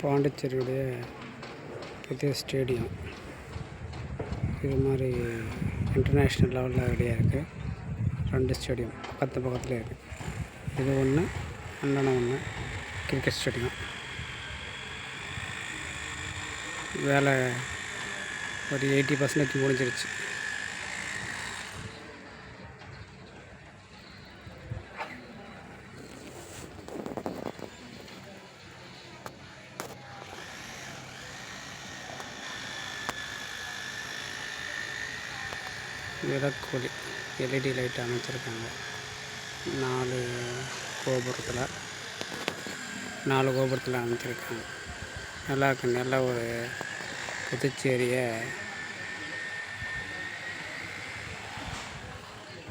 பாண்டிச்சேரியுடைய புதிய ஸ்டேடியம். இது மாதிரி இன்டர்நேஷ்னல் லெவலில் ரெடியாக இருக்குது ரெண்டு ஸ்டேடியம் பக்கத்து பக்கத்தில் இருக்குது இது ஒன்று அண்ணனை ஒன்று கிரிக்கெட் ஸ்டேடியம். வேலை ஒரு எயிட்டி பர்சன்டேஜ் முடிஞ்சிருச்சு. விளக்கொலி எல்இடி லைட் அமைச்சிருக்காங்க. நாலு கோபுரத்தில் நாலு கோபுரத்தில் அமைச்சிருக்காங்க. நல்லா இருக்கு. நல்ல ஒரு புதுச்சேரியை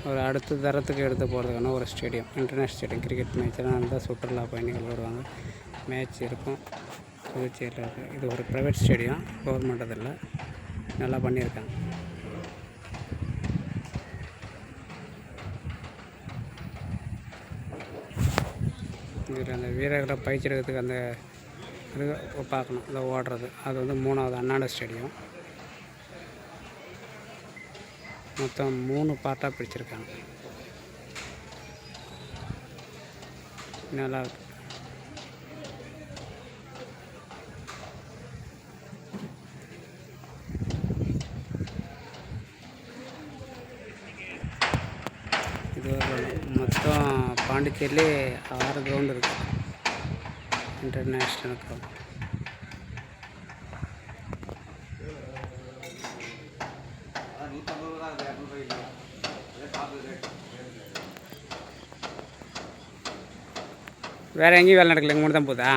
ஒரு அடுத்த தரத்துக்கு எடுத்து போகிறதுக்கான ஒரு ஸ்டேடியம். International stadium. கிரிக்கெட் மேட்ச்லாம் நடந்தால் சுற்றுலா பயணிகள் வருவாங்க. மேட்ச் இருக்கும். புதுச்சேரியில் இருக்குது இது ஒரு ப்ரைவேட் ஸ்டேடியம் கவர்மெண்ட் இதில் நல்லா பண்ணியிருக்காங்க. இதில் அந்த வீரர்களை பயிற்சிக்கிறதுக்கு அந்த இது பார்க்கணும் இந்த ஓடுறது. அது வந்து மூணாவது அண்ணாண்ட ஸ்டேடியம். மொத்தம் மூணு பார்ட்டாக பிரிச்சிருக்காங்க. நல்லா இருக்கு மொத்தம் பாண்டிச்சேரியிலே ஆறு கிரவுண்ட் இருக்குது இன்டர்நேஷ்னல் கிரவுண்ட் வேறு எங்கேயும் வேலை நடக்கல இங்கே மட்டும் தான் போதா